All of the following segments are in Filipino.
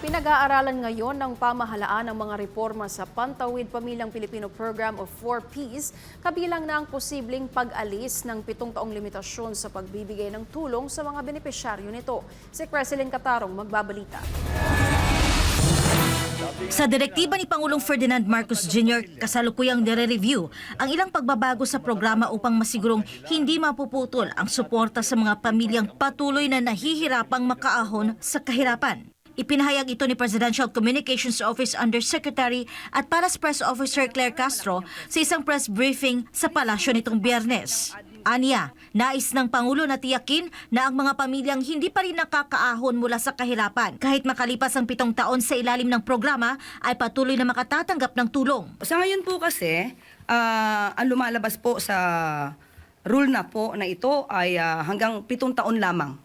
Pinag-aaralan ngayon ng pamahalaan ang mga reforma sa Pantawid Pamilyang Pilipino Program of 4Ps, kabilang na ang posibleng pag-alis ng pitong taong limitasyon sa pagbibigay ng tulong sa mga benepisyaryo nito. Si Creselyn Catarong magbabalita. Sa direktiba ni Pangulong Ferdinand Marcos Jr., kasalukuyang nire-review ang ilang pagbabago sa programa upang masigurong hindi mapuputol ang suporta sa mga pamilyang patuloy na nahihirapang makaahon sa kahirapan. Ipinahayag ito ni Presidential Communications Office Undersecretary at Palace Press Officer Claire Castro sa isang press briefing sa palasyo nitong biyernes. Anya, nais ng Pangulo na tiyakin na ang mga pamilyang hindi pa rin nakakaahon mula sa kahirapan kahit makalipas ang pitong taon sa ilalim ng programa ay patuloy na makatatanggap ng tulong. Sa ngayon po kasi, ah, ang lumalabas po sa rule na po na ito ay ah, hanggang pitong taon lamang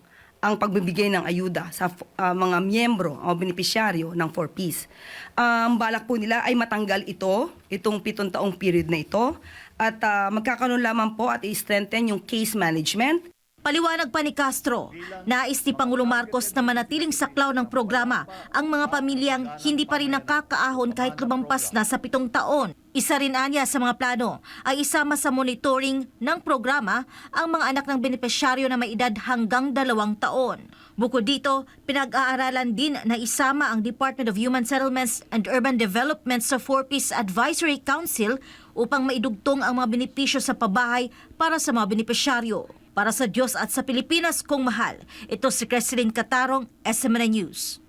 ang pagbibigay ng ayuda sa ah, mga miyembro o benepisyaryo ng 4Ps. Ang balak po nila ay matanggal ito, itong pitong taong period na ito, at ah, magkakaroon lamang po at i-strengthen yung case management Paliwanag pa ni Castro, nais ni Pangulong Marcos na manatiling saklaw ng programa ang mga pamilyang hindi pa rin nakakaahon kahit lumampas na sa pitong taon. Isa rin anya sa mga plano ay isama sa monitoring ng programa ang mga anak ng benepisyaryo na may edad hanggang dalawang taon. Bukod dito, pinag-aaralan din na isama ang Department of Human Settlements and Urban Development sa 4Peace Advisory Council upang maidugtong ang mga benepisyo sa pabahay para sa mga benepisyaryo. Para sa Diyos at sa Pilipinas kong mahal, ito si Creselyn Catarong, SMN News.